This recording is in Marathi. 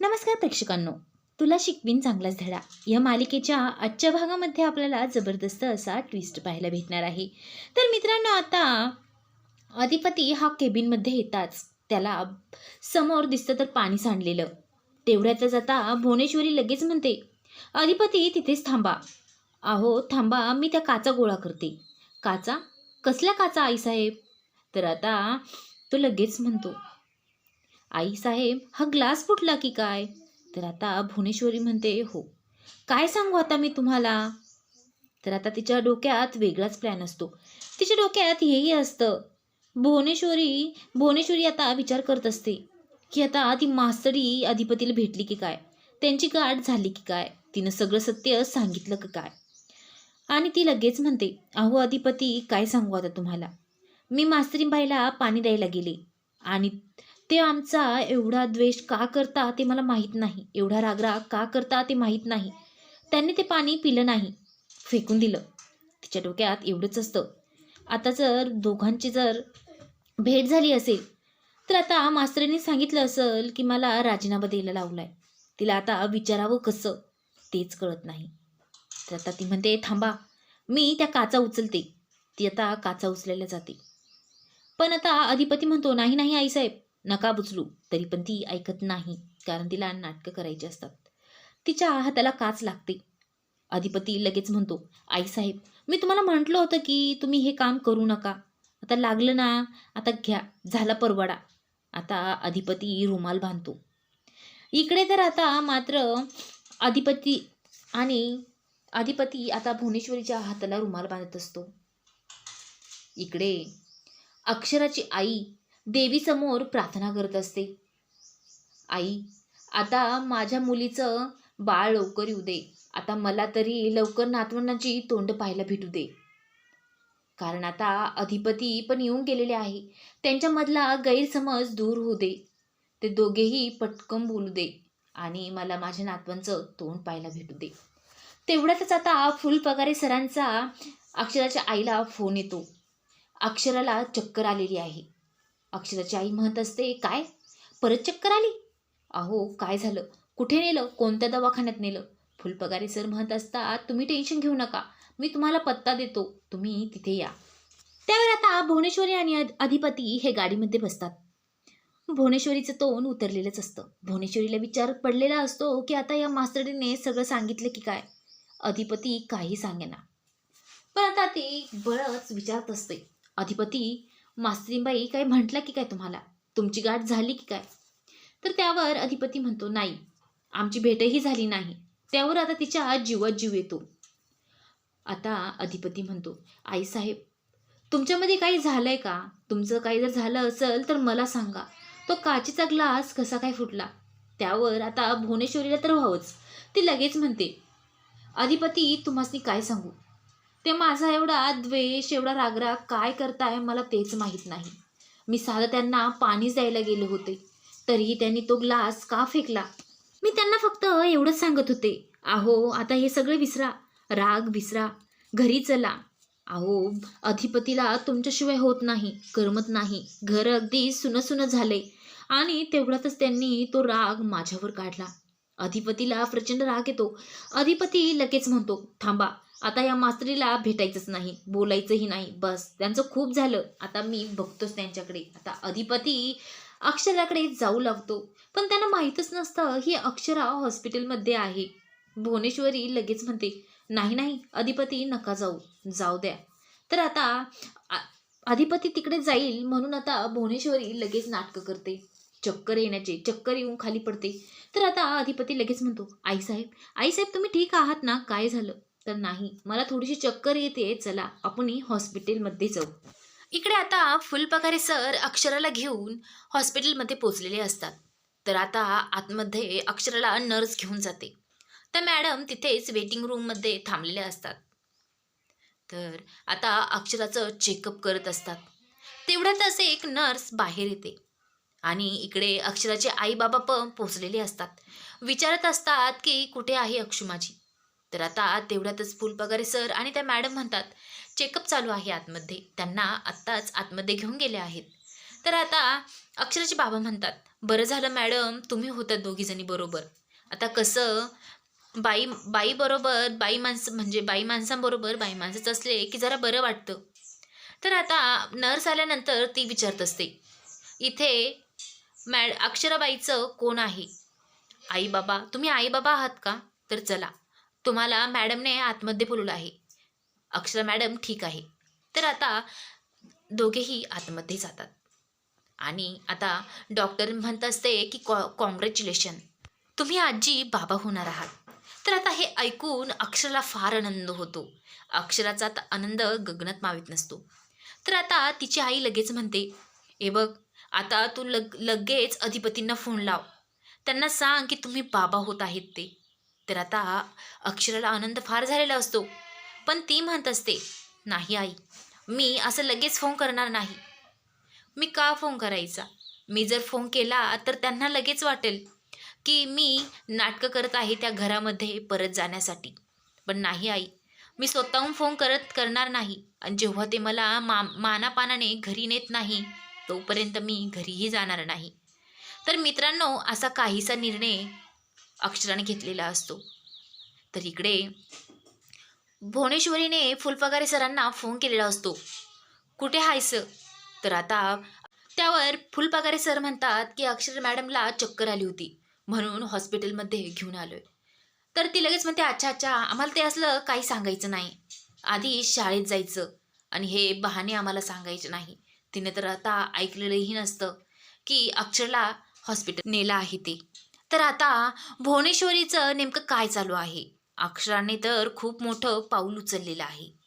नमस्कार प्रेक्षकांनो. तुला शिकवीन चांगलाच धडा. या मालिकेच्या आजच्या भागामध्ये आपल्याला जबरदस्त असा ट्विस्ट पाहायला भेटणार आहे. तर मित्रांनो आता अधिपती हा केबिनमध्ये येताच त्याला समोर दिसतं तर पाणी सांडलेलं. तेवढ्यातच आता भुवनेश्वरी लगेच म्हणते अधिपती तिथेच थांबा. अहो थांबा मी त्या काचा गोळा करते. काचा? कसल्या काचा आईसाहेब? तर आता तो लगेच म्हणतो आईसाहेब हा ग्लास फुटला की काय? तर आता भुवनेश्वरी म्हणते हो. काय सांगू आता मी तुम्हाला? तर आता तिच्या डोक्यात वेगळाच प्लॅन असतो. तिच्या डोक्यात हेही असतं. भुवनेश्वरी भुवनेश्वरी आता विचार करत असते की आता ती मास्तरी अधिपतीला भेटली की काय? त्यांची गाठ झाली की काय? तिनं सगळं सत्य सांगितलं की काय? आणि ती लगेच म्हणते अहो अधिपती काय सांगू आता तुम्हाला? मी मास्तरीबाईला पाणी द्यायला गेले आणि ते आमचा एवढा द्वेष का करता ते मला माहीत नाही. एवढा रागराग का करता ते माहीत नाही. त्यांनी ते पाणी पिलं नाही. फेकून दिलं. तिच्या डोक्यात एवढंच असतं. आता जर दोघांची जर भेट झाली असेल तर आता मास्तरीने सांगितलं असेल की मला राजीनामा द्यायला लावला आहे तिला आता विचारावं कसं? तेच कळत नाही. तर आता ती म्हणते थांबा मी त्या काचा उचलते. ती आता काचा उचलायला जाते. पण आता अधिपती म्हणतो नाही नाही आईसाहेब नका बुचलू तरी पण ती ऐकत नाही कारण तिला नाटकं करायची असतात. तिच्या हाताला काच लागते. अधिपती लगेच म्हणतो आईसाहेब मी तुम्हाला म्हटलं होतं की तुम्ही हे काम करू नका. आता लागलं ना आता घ्या झाला परवाडा. आता अधिपती रुमाल बांधतो. इकडे तर आता मात्र अधिपती आणि अधिपती आता भुवनेश्वरीच्या हाताला रुमाल बांधत असतो. इकडे अक्षराची आई देवीसमोर प्रार्थना करत असते. आई आता माझ्या मुलीचं बाळ लवकर येऊ दे. आता मला तरी लवकर नातवंडांची तोंड पाहायला भेटू दे. कारण आता अधिपती पण येऊन गेलेले आहे. त्यांच्यामधला गैरसमज दूर होऊ दे. ते दोघेही पटकन बोलू दे आणि मला माझ्या नातवांचं तोंड पाहायला भेटू दे. तेवढ्यातच आता फुलपगारे सरांचा अक्षराच्या आईला फोन येतो. अक्षराला चक्कर आलेली आहे. अक्षराची आई म्हणत असते काय? परत चक्कर आली? अहो काय झालं? कुठे नेलं? कोणत्या दवाखान्यात नेलं? फुलपगारे सर म्हणत असतात तुम्ही टेन्शन घेऊ नका. मी तुम्हाला पत्ता देतो. तुम्ही तिथे या. त्यावर आता भुवनेश्वरी आणि अधिपती हे गाडीमध्ये बसतात. भुवनेश्वरीचं तोंड उतरलेलंच असतं. भुवनेश्वरीला विचार पडलेला असतो की आता या मास्तरीने सगळं सांगितलं की काय? अधिपती काही सांगेना. पण आता ती बरंच विचारत असते. अधिपती मास्तरीबाई काय म्हटलं की काय तुम्हाला? तुमची गाठ झाली की काय? तर त्यावर अधिपती म्हणतो नाही आमची भेटही झाली नाही. त्यावर आता तिच्या जीवात जीव येतो. आता अधिपती म्हणतो आईसाहेब तुमच्यामध्ये काही झालंय का? तुमचं काही जर झालं असेल तर मला सांगा. तो काचेचा ग्लास कसा काय फुटला? त्यावर आता भुवनेश्वरीला तर व्हावंच. ती लगेच म्हणते अधिपती तुम्हाला काय सांगू? ते माझा एवढा द्वेष एवढा रागराग काय करताय मला तेच माहीत नाही. मी साधं त्यांना पाणीच द्यायला गेले होते. तरीही त्यांनी तो ग्लास का फेकला? मी त्यांना फक्त एवढंच सांगत होते. अहो आता हे सगळे विसरा. राग विसरा. घरी चला. अहो अधिपतीला तुमच्याशिवाय होत नाही करमत नाही. घर अगदी सुनं सुनं झाले. आणि तेवढ्यातच त्यांनी तो राग माझ्यावर काढला. अधिपतीला प्रचंड राग येतो. अधिपती लगेच म्हणतो थांबा. आता या मास्तरीला भेटायचंच नाही बोलायचंही नाही. बस त्यांचं खूप झालं. आता मी बघतोच त्यांच्याकडे. आता अधिपती अक्षराकडे जाऊ लागतो. पण त्यांना माहीतच नसतं ही अक्षरा हॉस्पिटलमध्ये आहे. भुवनेश्वरी लगेच म्हणते नाही नाही अधिपती नका जाऊ. जाऊ द्या. तर आता अधिपती तिकडे जाईल म्हणून आता भुवनेश्वरी लगेच नाटकं करते. चक्कर येण्याचे चक्कर येऊन खाली पडते. तर आता अधिपती लगेच म्हणतो आईसाहेब आईसाहेब तुम्ही ठीक आहात ना? काय झालं? तर नाही. मला थोडीशी चक्कर येते चला आपणही हॉस्पिटलमध्ये जाऊ. इकडे आता फुलपगारे सर अक्षराला घेऊन हॉस्पिटलमध्ये पोचलेले असतात. तर आता आतमध्ये अक्षराला नर्स घेऊन जाते. तर मॅडम तिथेच वेटिंग रूममध्ये थांबलेल्या असतात. तर आता अक्षराचं चेकअप करत असतात. तेवढ्यातच एक नर्स बाहेर येते. आणि इकडे अक्षराचे आई बाबा पण पोचलेले असतात. विचारत असतात की कुठे आहे अक्षुमाची तर आता तेवढ्यातच फुलपगारे सर. आणि त्या मॅडम म्हणतात चेकअप चालू आहे आतमध्ये. त्यांना आत्ताच आतमध्ये घेऊन गेले आहेत. तर आता अक्षराचे बाबा म्हणतात बरं झालं मॅडम तुम्ही होतात दोघीजणी बरोबर. आता कसं बाई बाई बरोबर बाई माणसं म्हणजे बाई माणसांबरोबर बाई माणसंच असले की जरा बरं वाटतं. तर आता नर्स आल्यानंतर ती विचारत असते इथे मॅड अक्षराबाईचं कोण आहे? आई बाबा. तुम्ही आई बाबा आहात का? तर चला. तुम्हाला मॅडमने आतमध्ये बोलवलं आहे. अक्षरा मॅडम ठीक आहे. तर आता दोघेही आतमध्ये जातात. आणि आता डॉक्टर म्हणत असते की कॉ कॉंग्रॅच्युलेशन. तुम्ही आजी बाबा होणार आहात. तर आता हे ऐकून अक्षराला फार आनंद होतो. अक्षराचा आता आनंद गगनात मावित नसतो. तर आता तिची आई लगेच म्हणते ए बघ आता तू लग लगेच अधिपतींना फोन लाव. त्यांना सांग की तुम्ही बाबा होत आहेत ते. तर आता अक्षराला आनंद फार झालेला असतो. पण ती म्हणत असते नाही आई मी असं लगेच फोन करणार नाही. मी का फोन करायचा? मी जर फोन केला तर त्यांना लगेच वाटेल की मी नाटकं करत आहे त्या घरामध्ये परत जाण्यासाठी. पण नाही आई मी स्वतःहून फोन करत करणार नाही. आणि जेव्हा ते मला मा मानापानाने घरी नेत नाही तोपर्यंत मी घरीही जाणार नाही. तर मित्रांनो असा काहीसा निर्णय अक्षराने घेतलेला असतो. तर इकडे भुवनेश्वरीने फुलपगारे सरांना फोन केलेला असतो. कुठे हायस तर आता त्यावर फुलपगारे सर म्हणतात की अक्षर मॅडमला चक्कर आली होती. म्हणून हॉस्पिटलमध्ये घेऊन आलोय. तर ती लगेच म्हणते अच्छा अच्छा आम्हाला ते असलं काही सांगायचं नाही. आधी शाळेत जायचं आणि हे बहाणे आम्हाला सांगायचे नाही. तिने तर आता ऐकलेलंही नसतं की अक्षरला हॉस्पिटल नेलं आहे ते. तर आता भुवनेश्वरीचं नेमकं काय चालू आहे? अक्षराने तर खूप मोठं पाऊल उचललेलं आहे.